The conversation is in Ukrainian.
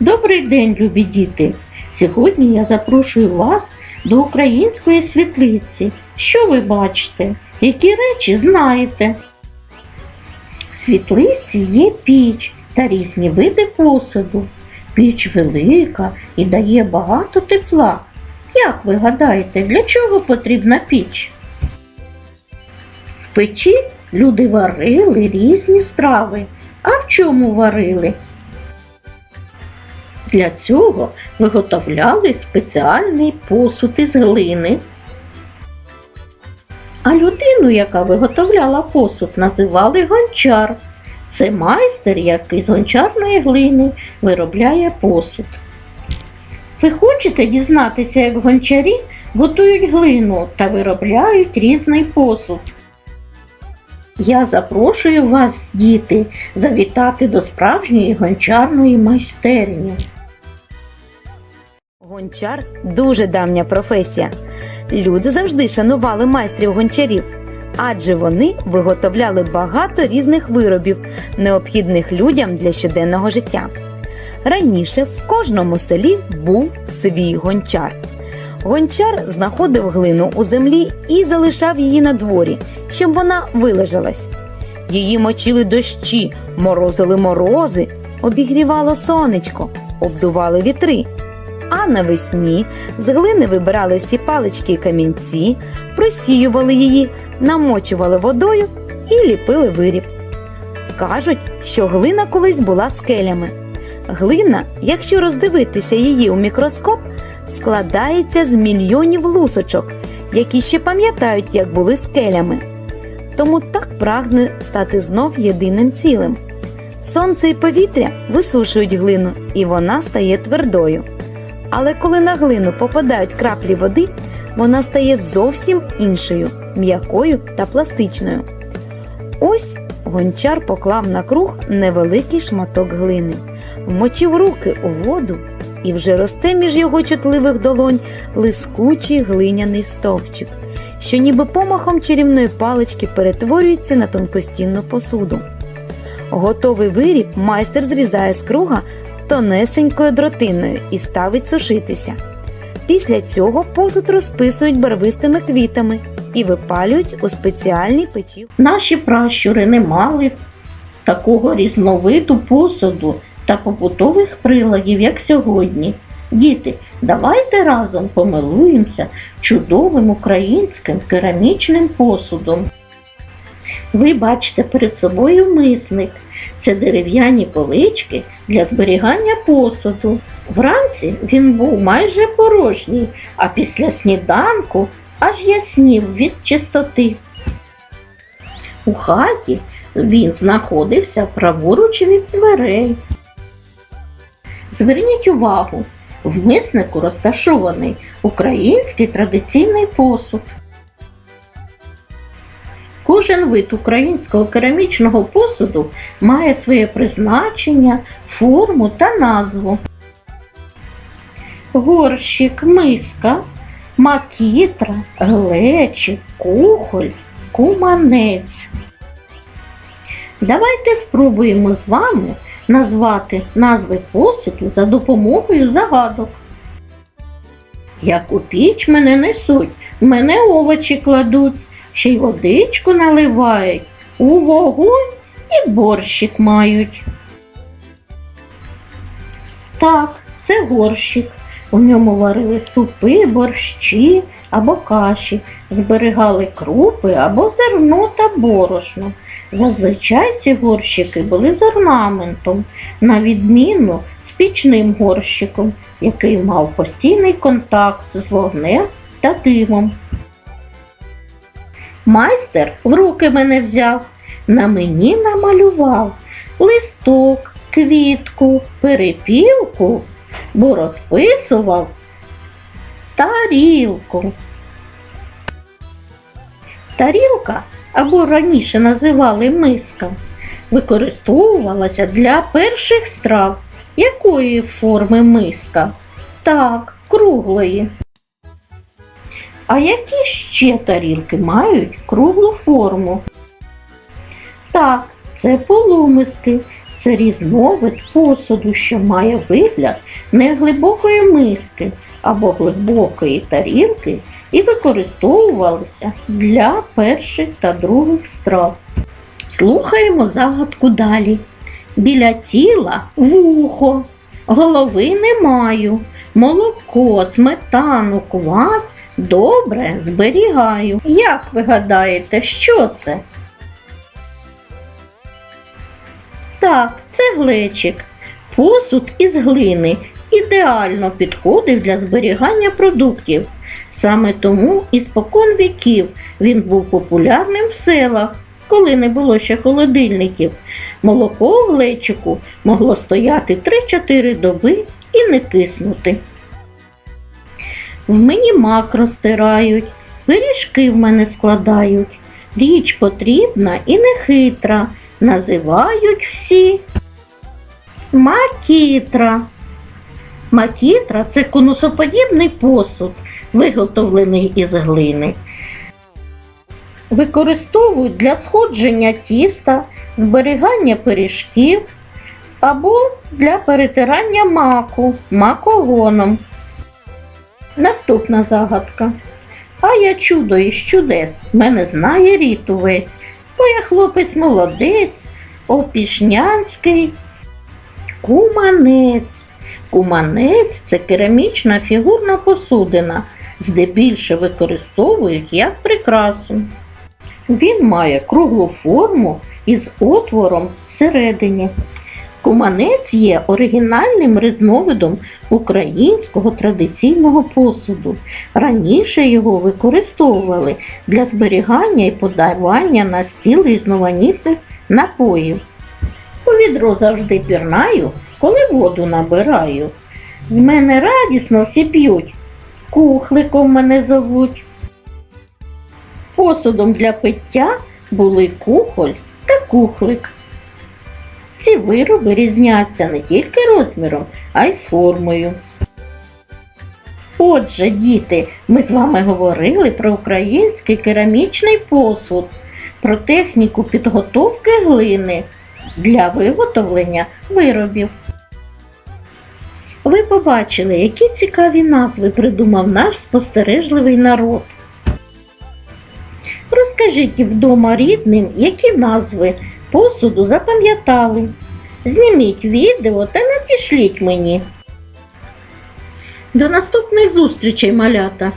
Добрий день, любі діти! Сьогодні я запрошую вас до української світлиці. Що ви бачите? Які речі знаєте? В світлиці є піч та різні види посуду. Піч велика і дає багато тепла. Як ви гадаєте, для чого потрібна піч? В печі люди варили різні страви. А в чому варили? Для цього виготовляли спеціальний посуд із глини. А людину, яка виготовляла посуд, називали гончар. Це майстер, який з гончарної глини виробляє посуд. Ви хочете дізнатися, як гончарі готують глину та виробляють різний посуд? Я запрошую вас, діти, завітати до справжньої гончарної майстерні. Гончар дуже давня професія. Люди завжди шанували майстрів гончарів, адже вони виготовляли багато різних виробів, необхідних людям для щоденного життя. Раніше в кожному селі був свій гончар. Гончар знаходив глину у землі і залишав її на дворі, щоб вона вилежалась. Її мочили дощі, морозили морози, обігрівало сонечко, обдували вітри. А навесні з глини вибирали всі палички і камінці, просіювали її, намочували водою і ліпили виріб. Кажуть, що глина колись була скелями. Глина, якщо роздивитися її у мікроскоп, складається з мільйонів лусочок, які ще пам'ятають, як були скелями. Тому так прагне стати знов єдиним цілим. Сонце і повітря висушують глину, і вона стає твердою. Але коли на глину попадають краплі води, вона стає зовсім іншою, м'якою та пластичною. Ось гончар поклав на круг невеликий шматок глини, вмочив руки у воду, і вже росте між його чутливих долонь лискучий глиняний стовпчик, що ніби помахом чарівної палички перетворюється на тонкостінну посуду. Готовий виріб майстер зрізає з круга тонесенькою дротиною і ставить сушитися. Після цього посуд розписують барвистими квітами і випалюють у спеціальній печі. Наші пращури не мали такого різновиду посуду та побутових приладів, як сьогодні. Діти, давайте разом помилуємося чудовим українським керамічним посудом. Ви бачите перед собою мисник. Це дерев'яні полички для зберігання посуду. Вранці він був майже порожній, а після сніданку аж яснів від чистоти. У хаті він знаходився праворуч від дверей. Зверніть увагу, в миснику розташований український традиційний посуд. Кожен вид українського керамічного посуду має своє призначення, форму та назву. Горщик, миска, макітра, глечик, кухоль, куманець. Давайте спробуємо з вами назвати назви посуду за допомогою загадок. Як у піч мене несуть, мене овочі кладуть, ще й водичку наливають, у вогонь і борщик мають. Так, це горщик. У ньому варили супи, борщі або каші, зберігали крупи або зерно та борошно. Зазвичай ці горщики були з орнаментом, на відміну з пічним горщиком, який мав постійний контакт з вогнем та димом. Майстер в руки мене взяв, на мені намалював листок, квітку, перепілку, бо розписував тарілку. Тарілка, або раніше називали миска, використовувалася для перших страв. Якої форми миска? Так, круглої. А які ще тарілки мають круглу форму? Так, це полумиски. це різновид посуду, що має вигляд не глибокої миски або глибокої тарілки і використовувалися для перших та других страв. Слухаємо загадку далі. Біля тіла вухо, голови не маю, молоко, сметану, квас добре зберігаю. Як ви гадаєте, що це? Так, це глечик. Посуд із глини ідеально підходив для зберігання продуктів. Саме тому і спокон віків він був популярним в селах, коли не було ще холодильників. Молоко в глечику могло стояти 3-4 доби і не киснути. В мені мак розтирають, пиріжки в мене складають. Річ потрібна і нехитра, називають всі макітра. Макітра це конусоподібний посуд, виготовлений із глини. Використовують для сходження тіста, зберігання пиріжків або для перетирання маку макогоном. Наступна загадка. А я чудо із чудес, мене знає рід увесь, бо я хлопець молодець, опішнянський. Куманець. Куманець це керамічна фігурна посудина, здебільше використовують як прикрасу. Він має круглу форму із отвором всередині. Куманець є оригінальним різновидом українського традиційного посуду. Раніше його використовували для зберігання і подавання на стіл різноманітних напоїв. У відро завжди пірнаю, коли воду набираю. З мене радісно всі п'ють, кухликом мене зовуть. Посудом для пиття були кухоль та кухлик. Ці вироби різняться не тільки розміром, а й формою. Отже, діти, ми з вами говорили про український керамічний посуд, про техніку підготовки глини для виготовлення виробів. Ви побачили, які цікаві назви придумав наш спостережливий народ. Розкажіть вдома рідним, які назви посуду запам'ятали. Зніміть відео та напішліть мені. До наступних зустрічей, малята!